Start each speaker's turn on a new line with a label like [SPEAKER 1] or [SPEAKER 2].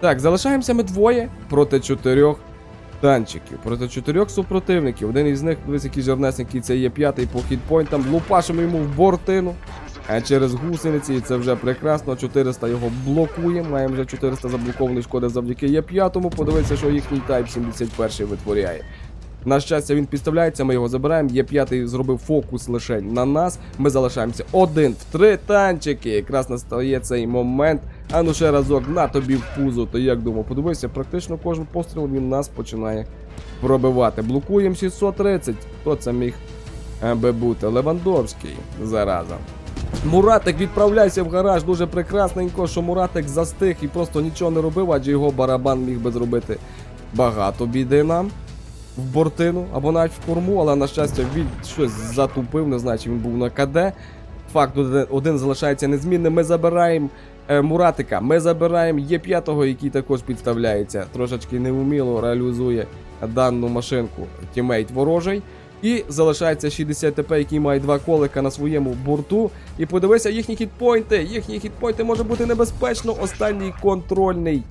[SPEAKER 1] Так, залишаємося ми двоє проти чотирьох танчиків, проти чотирьох супротивників. Один із них, дивись, який жирнесенький, це є п'ятий по хітпойнтам. Лупашимо йому в бортину. А через гусениці, і це вже прекрасно. 400 його блокує. Маємо вже 400 заблокованих шкоди завдяки є п'ятому. Подивитися, що їхній тайп 71 витворяє. На щастя, він підставляється, ми його забираємо. Є п'ятий зробив фокус лише на нас. Ми залишаємося один в три танчики. Якраз настає цей момент. А ну ще разок на тобі в пузо. То як думав, подивися, практично кожен постріл він нас починає пробивати. Блокуємо 630. Хто це міг е, би бути? Левандовський зараза. Муратик, відправляйся в гараж. Дуже прекрасненько, що Муратик застиг і просто нічого не робив, адже його барабан міг би зробити багато біди нам в бортину або навіть в корму, але на щастя він щось затупив, не знаю, чи він був на КД. Факт один, залишається незмінним. Ми забираємо е, Муратика, ми забираємо Є5, який також підставляється, трошечки неуміло реалізує дану машинку тімейт ворожий. І залишається 60 ТП, який має два колика на своєму борту. І подивися їхні хітпойнти. Їхні хітпойнти може бути небезпечно. Останній контрольний